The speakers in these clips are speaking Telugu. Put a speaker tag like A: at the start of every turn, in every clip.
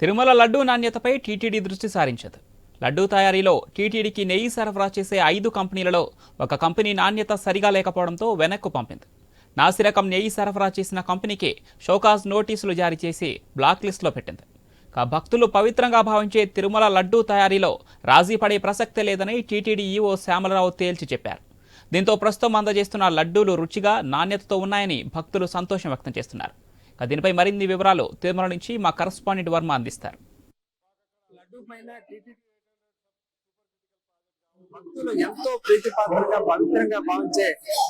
A: తిరుమల లడ్డూ నాణ్యతపై టీటీడీ దృష్టి సారించదు. లడ్డూ తయారీలో టీటీడీకి నెయ్యి సరఫరా చేసే ఐదు కంపెనీలలో ఒక కంపెనీ నాణ్యత సరిగా లేకపోవడంతో వెనక్కు పంపింది. నాసిరకం నెయ్యి సరఫరా చేసిన కంపెనీకి షోకాజ్ నోటీసులు జారీ చేసి బ్లాక్ లిస్టులో పెట్టింది. భక్తులు పవిత్రంగా భావించే తిరుమల లడ్డూ తయారీలో రాజీ పడే ప్రసక్తే లేదని టీటీడీ ఈవో శ్యామలరావు తేల్చి చెప్పారు. దీంతో ప్రస్తుతం అందజేస్తున్న లడ్డూలు రుచిగా నాణ్యతతో ఉన్నాయని భక్తులు సంతోషం వ్యక్తం చేస్తున్నారు. దీనిపై మరిన్ని వివరాలు తిరుమల నుంచి మా కరస్పాండెంట్ వర్మ అందిస్తారు.
B: భక్తులు ఎంతో ప్రీతిపాత్రంగా పవిత్రంగా భావించే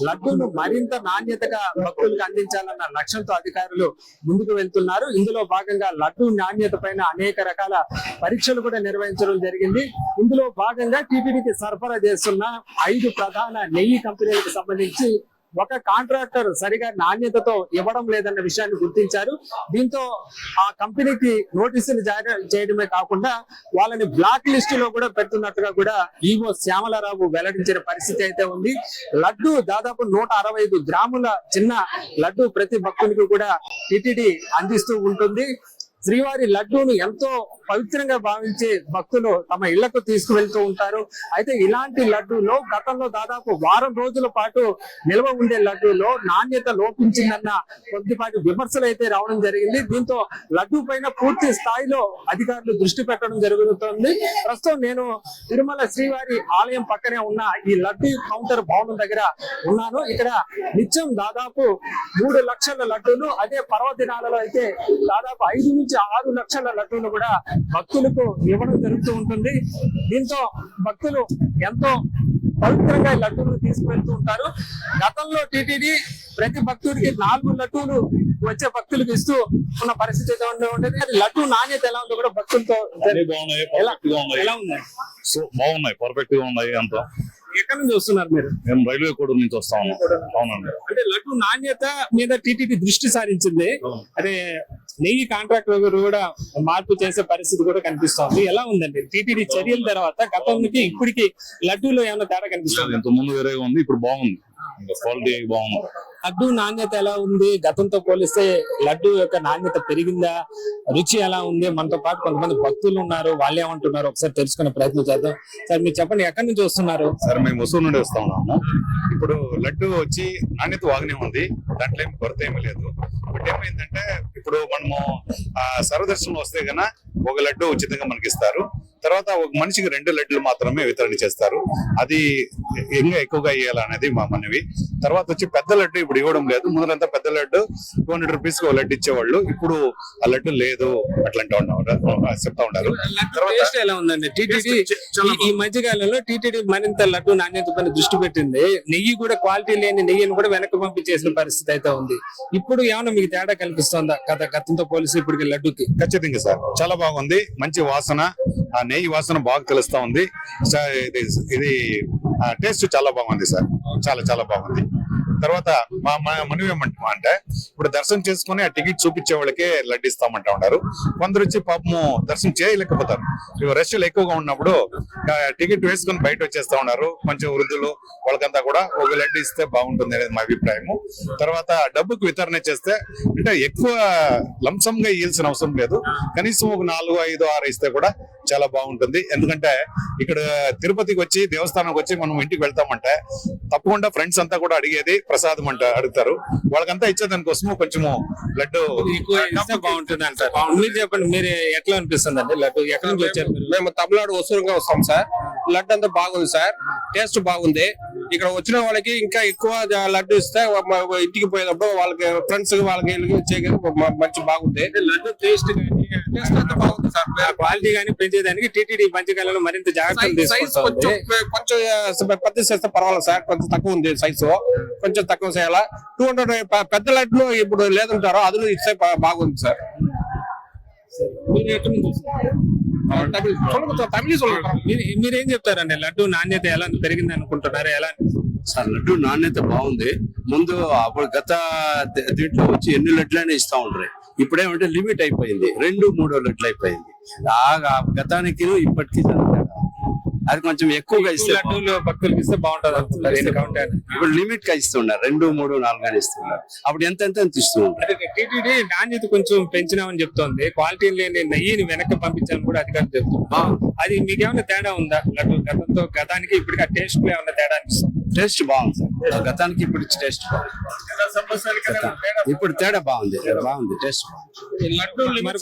B: లడ్డూను మరింత నాణ్యతగా భక్తులకు అందించాలన్న లక్ష్యంతో అధికారులు ముందుకు వెళ్తున్నారు. ఇందులో భాగంగా లడ్డూ నాణ్యత పైన అనేక రకాల పరీక్షలు కూడా నిర్వహించడం జరిగింది. ఇందులో భాగంగా టీటీడీకి సరఫరా చేస్తున్న ఐదు ప్రధాన నెయ్యి కంపెనీలకు సంబంధించి ఒక కాంట్రాక్టర్ సరిగా నాణ్యతతో ఇవ్వడం లేదన్న విషయాన్ని గుర్తించారు. దీంతో ఆ కంపెనీకి నోటీసులు జారీ చేయడమే కాకుండా వాళ్ళని బ్లాక్ లిస్ట్లో కూడా పెడుతున్నట్టుగా కూడా ఈవో శ్యామలరావు వెల్లడించిన పరిస్థితి అయితే ఉంది. లడ్డు దాదాపు నూట అరవై ఐదు గ్రాముల చిన్న లడ్డు ప్రతి భక్తునికి కూడా టిటిడి అందిస్తూ ఉంటుంది. శ్రీవారి లడ్డూను ఎంతో పవిత్రంగా భావించే భక్తులు తమ ఇళ్ళకు తీసుకువెళ్తూ ఉంటారు. అయితే ఇలాంటి లడ్డూలో గతంలో దాదాపు వారం రోజుల పాటు నిల్వ ఉండే లడ్డూలో నాణ్యత లోపించిందన్న కొద్దిపాటి విమర్శలు అయితే రావడం జరిగింది. దీంతో లడ్డూ పైన పూర్తి స్థాయిలో అధికారులు దృష్టి పెట్టడం జరుగుతుంది. ప్రస్తుతం నేను తిరుమల శ్రీవారి ఆలయం పక్కనే ఉన్న ఈ లడ్డూ కౌంటర్ భవనం దగ్గర ఉన్నాను. ఇక్కడ నిత్యం దాదాపు మూడు లక్షల లడ్డూలు అదే పర్వదినాలలో అయితే దాదాపు ఐదు నుంచి ఆరు లక్షల లడ్డూలు కూడా భక్తులకు ఇవ్వడం జరుగుతూ ఉంటుంది. దీంతో భక్తులు ఎంతో పవిత్రంగా ఈ లడ్డూలు తీసుకువెళ్తూ ఉంటారు. గతంలో టీటీడీ ప్రతి భక్తుడికి నాలుగు లడ్డూలు వచ్చే భక్తులకు ఇస్తూ ఉన్న పరిస్థితి ఉండే ఉండేది అది లడ్డూ నాణ్యత ఎలా ఉందో కూడా భక్తులతో
C: అన్ని బాగున్నాయి
B: ఎలా
C: పర్ఫెక్ట్గా ఉన్నాయి.
B: ఎలా
C: సో బాగున్నాయి పర్ఫెక్ట్గా ఉన్నాయి అంతా.
B: ఎక్కడి నుంచి వస్తున్నారు మీరు?
C: మేము రైల్వే కోడ్ నుంచి వస్తా. ఉన్నాం అవునండి.
B: అంటే లడ్డు నాణ్యత మీద టీటీడీ దృష్టి సారించింది. అదే నెయ్యి కాంట్రాక్టర్ కూడా మార్పు చేసే పరిస్థితి కూడా కనిపిస్తోంది. ఎలా ఉందండి? టీటీడీ చర్యల తర్వాత గతంకి ఇప్పటికి లడ్డూలో ఏమైనా తేడా కనిపిస్తుంది?
C: ఇంత ముందు వేరేగా ఉంది ఇప్పుడు బాగుంది. క్వాలిటీ బాగుంది.
B: లడ్డు నాణ్యత ఎలా ఉంది? గతంతో పోలిస్తే లడ్డు యొక్క నాణ్యత పెరిగిందా? రుచి ఎలా ఉంది? మనతో పాటు కొంతమంది భక్తులు ఉన్నారు. వాళ్ళు ఏమంటున్నారు? ఒకసారి తెలుసుకునే ప్రయత్నం చేద్దాం. సార్ మీరు చెప్పండి ఎక్కడి నుంచి వస్తున్నారు?
C: సరే మేము ముసూరు నుండి వస్తా ఉన్నాము. ఇప్పుడు లడ్డు వచ్చి నాణ్యత బాగానే ఉంది. దాంట్లో ఏం కొరత ఏమీ లేదు. బట్ ఏమైందంటే ఇప్పుడు మనము ఆ సర్వదర్శనం వస్తే గన ఒక లడ్డు ఉచితంగా మనకి ఇస్తారు తర్వాత ఒక మనిషికి రెండు లడ్డులు మాత్రమే వితరణ చేస్తారు. అది ఇంకా ఎక్కువగా ఇవ్వాలనేది మా మనవి. తర్వాత వచ్చి పెద్ద లడ్డు ఇప్పుడు ఇవ్వడం లేదు. ముందరంతా పెద్ద లడ్డు టూ హండ్రెడ్ రూపీస్ ఒక లడ్డు ఇచ్చేవాళ్ళు. ఇప్పుడు ఆ లడ్డు లేదు అట్లా అంటా ఉన్నారు. చెప్తా ఉన్నారు.
B: ఈ మధ్య కాలంలో టీటీడీ మరింత లడ్డు నాణ్యత పైన దృష్టి పెట్టింది. నెయ్యి కూడా క్వాలిటీ లేని నెయ్యిని కూడా వెనక్కి పంపించేసిన పరిస్థితి అయితే ఉంది. ఇప్పుడు ఏమైనా మీకు తేడా కనిపిస్తుందా గత గతంతో పోలిసి ఇప్పటికి లడ్డుకి.
C: ఖచ్చితంగా సార్. చాలా బాగుంది. మంచి వాసన. నెయ్యి వాసన బాగా తెలుస్తా ఉంది. సార్ ఇది ఇది టేస్ట్ చాలా బాగుంది సార్. చాలా చాలా బాగుంది. తర్వాత మా మా- మనవి ఏమంటామా అంటే ఇప్పుడు దర్శనం చేసుకుని ఆ టికెట్ చూపించే వాళ్ళకే లడ్డు ఇస్తామంటా ఉన్నారు. కొందరు వచ్చి పాపము దర్శనం చేయలేకపోతారు. ఇవి రష్లు ఎక్కువగా ఉన్నప్పుడు టికెట్ వేసుకొని బయట వచ్చేస్తా ఉన్నారు. కొంచెం వృద్ధులు వాళ్ళకంతా కూడా ఒక లడ్డు ఇస్తే బాగుంటుంది అనేది మా అభిప్రాయము. తర్వాత డబ్బుకు వితరణ చేస్తే అంటే ఎక్కువ లంసం గా ఇయ్యాల్సిన అవసరం లేదు. కనీసం ఒక నాలుగు ఐదు ఆరు ఇస్తే కూడా చాలా బాగుంటుంది. ఎందుకంటే ఇక్కడ తిరుపతికి వచ్చి దేవస్థానంకి వచ్చి మనం ఇంటికి వెళ్తామంటే తప్పకుండా ఫ్రెండ్స్ అంతా కూడా అడిగేది ప్రసాదం అంట అడుగుతారు. వాళ్ళకంతా ఇచ్చేదానికోసము కొంచెము లడ్డు
B: బాగుంటుంది. అంటారు మీరు చెప్పండి మీరు ఎట్లా అనిపిస్తుంది అండి లడ్డు? ఎక్కడి నుంచి వచ్చారు?
D: మేము తమిళనాడు వసూలుగా వస్తాం సార్. లడ్డు అంతా బాగుంది సార్. టేస్ట్ బాగుంది. ఇక్కడ వచ్చిన వాళ్ళకి ఇంకా ఎక్కువ లడ్డు ఇస్తే ఇంటికి పోయేటప్పుడు వాళ్ళకి ఫ్రెండ్స్ వాళ్ళకి ఇచ్చే మంచి బాగుంది.
B: లడ్డు టేస్ట్ క్వాలిటీ కానీ పెంచేదానికి టీటీడీ పంచకాలలో మరింత జాగ్రత్త
D: సైజ్ కొంచెం పెద్ద చేస్తే పర్వాలేదు సార్. కొంచెం తక్కువ ఉంది సైజు. కొంచెం తక్కువ చేయాలా? టూ హండ్రెడ్ పెద్ద లైట్లు ఇప్పుడు లేదంటారో అది ఇస్తే బాగుంది సార్.
B: మీరు
D: ఏం
B: మీరేం చెప్తారండి? లడ్డు నాణ్యత ఎలా పెరిగింది అనుకుంటున్నారు ఎలా
E: సార్ లడ్డు నాణ్యత బాగుంది. ముందు అప్పుడు గత దీంట్లో వచ్చి ఎన్ని లడ్లైనా ఇస్తా ఉంటారు ఇప్పుడేమంటే లిమిట్ అయిపోయింది. రెండు మూడు లడ్లు అయిపోయింది. ఆ గతానికి ఇప్పటికి. అది కొంచెం ఎక్కువగా ఇస్తే
B: లడ్డూలు భక్తులకు ఇస్తే బాగుంటది.
E: ఇప్పుడు లిమిట్గా ఇస్తున్నారు. రెండు మూడు నాలుగు అని ఇస్తున్నారు. అప్పుడు ఎంత ఎంత ఇస్తూ
B: టీటీడీ నాణ్యత కొంచెం పెంచినామని చెప్తోంది. క్వాలిటీ లేని నెయ్యిని వెనక్కి పంపించాలని కూడా అధికారులు చెప్తున్నారు. అది మీకేమైనా తేడా ఉందా? లడ్డు గతంతో గతానికి ఇప్పటికి ఆ టేస్ట్లో ఏమైనా తేడా అనిపిస్తుంది?
E: టేస్ట్ బాగుంది సార్ గతానికి ఇప్పుడు టేస్ట్ బాగుంది. ఇప్పుడు తేడా బాగుంది బాగుంది టేస్ట్
B: మరి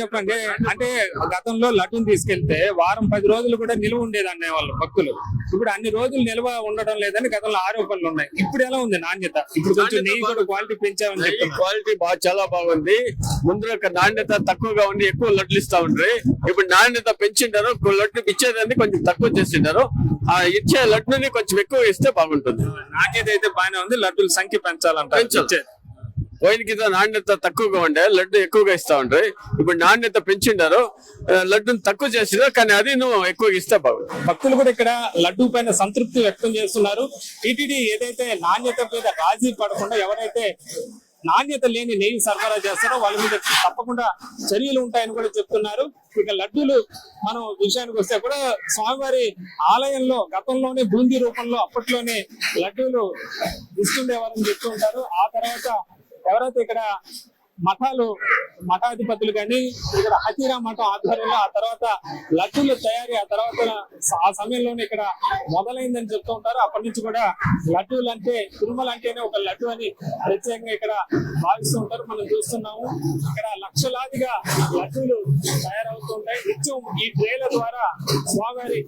B: చెప్పండి. అంటే గతంలో లడ్డూని తీసుకెళ్తే వారం పది రోజులు కూడా నిల్వ ఉండేది అనే వాళ్ళు భక్తులు. ఇప్పుడు అన్ని రోజులు నిల్వ ఉండడం లేదని గతంలో ఆరోపణలు ఉన్నాయి. ఇప్పుడు ఎలా ఉంది నాణ్యత? ఇప్పుడు కొంచెం నెయ్యి కూడా క్వాలిటీ పెంచామని చెప్తున్నారు.
F: క్వాలిటీ బాగా చాలా బాగుంది. ముందు యొక్క నాణ్యత తక్కువగా ఉండి ఎక్కువ లడ్లు ఇస్తా ఉండ్రి. ఇప్పుడు నాణ్యత పెంచిండారు లడ్డు ఇచ్చేదాన్ని కొంచెం తక్కువ చేసిండారు ఆ ఇచ్చే లడ్డుని కొంచెం ఎక్కువ ఇస్తే బాగుంటుంది.
B: నాణ్యత అయితే బాగానే ఉంది లడ్డూల సంఖ్య పెంచాలంట
F: పెంచాలి. పోయిన కింద నాణ్యత తక్కువగా ఉండే లడ్డు ఎక్కువగా ఇస్తా ఉండ్రి. ఇప్పుడు నాణ్యత పెంచిండారు లడ్డుని తక్కువ చేసినారు కానీ అది నువ్వు ఎక్కువ ఇస్తే బాగుంటుంది
B: భక్తులు కూడా ఇక్కడ లడ్డూ పైన సంతృప్తి వ్యక్తం చేస్తున్నారు. టీటీడీ ఏదైతే నాణ్యత మీద రాజీ పడకుండా ఎవరైతే నాణ్యత లేని నెయ్యి సరఫరా చేస్తారో వాళ్ళ మీద తప్పకుండా చర్యలు ఉంటాయని కూడా చెప్తున్నారు. ఇక లడ్డూలు మనం విషయానికి వస్తే కూడా స్వామివారి ఆలయంలో గతంలోనే బూందీ రూపంలో అప్పట్లోనే లడ్డూలు ఇస్తుండేవారని చెప్తూ ఉంటారు. ఆ తర్వాత ఎవరైతే ఇక్కడ మఠాలు మఠాధిపతులు కానీ ఇక్కడ హతీరా మఠం ఆధ్వర్యంలో ఆ తర్వాత లడ్డూలు తయారీ ఆ తర్వాత ఆ సమయంలోనే ఇక్కడ మొదలైందని చెప్తూ ఉంటారు. అప్పటి నుంచి కూడా లడ్డూలు అంటే తిరుమల అంటేనే ఒక లడ్డు అని ప్రత్యేకంగా ఇక్కడ భావిస్తూ ఉంటారు. మనం చూస్తున్నాము ఇక్కడ లక్షలాదిగా లడ్డూలు తయారవుతుంటాయి నిత్యం ఈ ట్రేల ద్వారా స్వామివారి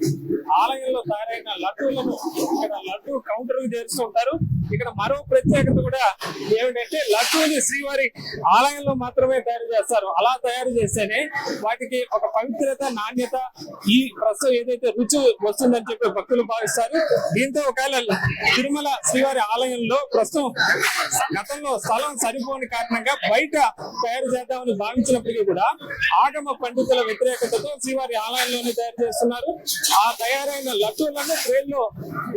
B: ఆలయంలో తయారైన లడ్డూలను ఇక్కడ లడ్డు కౌంటర్కి చేరుస్తూ ఉంటారు. ఇక్కడ మరో ప్రత్యేకత కూడా ఏమిటంటే లడ్డూని శ్రీవారి ఆలయంలో మాత్రమే తయారు చేస్తారు. అలా తయారు చేస్తేనే వాటికి ఒక పవిత్రత నాణ్యత ఈ ప్రస్తుతం ఏదైతే రుచి వస్తుందని చెప్పి భక్తులు భావిస్తారు. దీంతో ఒకవేళ తిరుమల శ్రీవారి ఆలయంలో ప్రస్తుతం గతంలో స్థలం సరిపోని కారణంగా బయట తయారు చేద్దామని భావించినప్పటికీ కూడా ఆగమ పండితుల వ్యతిరేకతతో శ్రీవారి ఆలయంలోనే తయారు చేస్తున్నారు. ఆ తయారైన లడ్డూలను ట్రైన్లో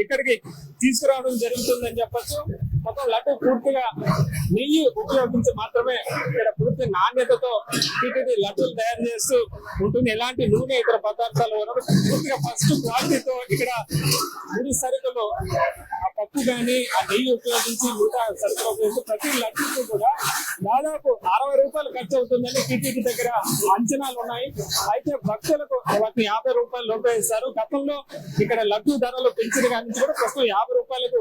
B: ఇక్కడికి తీసుకురావడం జరుగుతుందని చెప్పచ్చు. మొత్తం లడ్డు పూర్తిగా నెయ్యి ఉపయోగించి మాత్రమే ఇక్కడ పూర్తి నాణ్యతతో టీటీడీ లడ్డూలు తయారు చేస్తూ ఉంటుంది. ఎలాంటి నూనె ఇతర పదార్థాలు పూర్తిగా ఫస్ట్ క్వాలిటీతో ఇక్కడ ముడి సరుకులు పప్పు కానీ ఆ నెయ్యి ఉపయోగించి మిగతా సరుకులు ఉపయోగించి ప్రతి లడ్డూకి కూడా దాదాపు అరవై రూపాయలు ఖర్చు అవుతుందని టీటీడీ దగ్గర అంచనాలు ఉన్నాయి. అయితే భక్తులకు వాటిని యాభై రూపాయలు లోపే ఇస్తారు గతంలో ఇక్కడ లడ్డు ధరలు పెంచిన కాడి నుంచి కూడా ప్రస్తుతం యాభై రూపాయలకు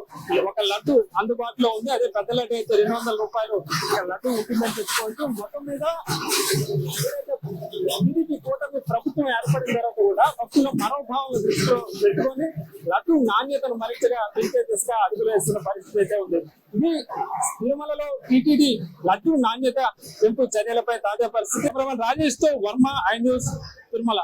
B: ఒక లడ్డు అందుబాటులో ఉంది. అదే పెద్ద లడ్డు అయితే రెండు వందల రూపాయలు ఇక్కడ లడ్డు ఉంటుందని చెప్పుకోవచ్చు. మొత్తం మీద ఏదైతే కూటమి ప్రభుత్వం ఏర్పడిన తర్వాత కూడా భక్తుల మనోభావం దృష్టిలో పెట్టుకొని లడ్డు నాణ్యతను మరింతగా పెంచే దిశగా అడుగులు వేస్తున్న పరిస్థితి అయితే ఉంది. ఇది తిరుమలలో టీటీడీ లడ్డు నాణ్యత పెంపు చర్యలపై తాజా పరిస్థితి. ప్రమాణ రాజేష్తో వర్మ ఐ న్యూస్ తిరుమల.